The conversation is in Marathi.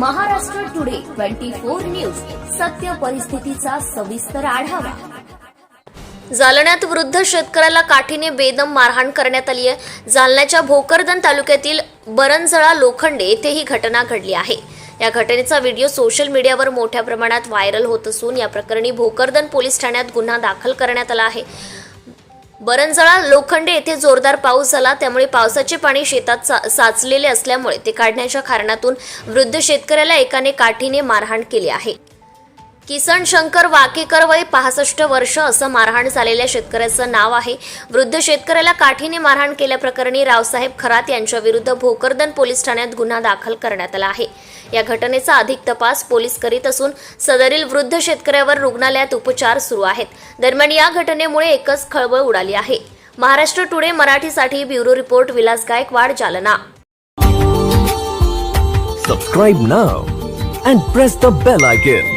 Twenty four news. सत्य परिस्थितीचा सविस्तर आढावा. जालन्यात वृद्ध शेतकऱ्याला काठीने बेदम मारहाण करण्यात आली आहे. जालन्याच्या भोकरदन तालुक्यातील बरंजळा लोखंडे येथे ही घटना घडली आहे. या घटनेचा व्हिडिओ सोशल मीडियावर मोठ्या प्रमाणात व्हायरल होत असून या प्रकरणी भोकरदन पोलीस ठाण्यात गुन्हा दाखल करण्यात आला आहे. बरंजळा लोखंडे येथे जोरदार पाऊस झाला. त्यामुळे पावसाचे पाणी शेतात सा- साचलेले असल्यामुळे ते काढण्याच्या कारणातून वृद्ध शेतकऱ्याला एकाने काठीने मारहाण केली आहे. किसन शंकर वाकेकर वय पासष्ट वर्ष असं मारहाण झालेल्या शेतकऱ्याचं नाव आहे. वृद्ध शेतकऱ्याला काठीने मारहाण केल्याप्रकरणी रावसाहेब खरात यांच्या विरुद्ध भोकरदन पोलीस ठाण्यात गुन्हा दाखल करण्यात आला आहे. या घटनेचा अधिक तपास पोलीस करीत असून सदरील वृद्ध शेतकऱ्यावर रुग्णालयात उपचार सुरू आहेत. दरम्यान या घटनेमुळे एकच खळबळ उडाली आहे. महाराष्ट्र टुडे मराठीसाठी bureau report Vilas Gaikwad Jalna. Subscribe now and press the bell icon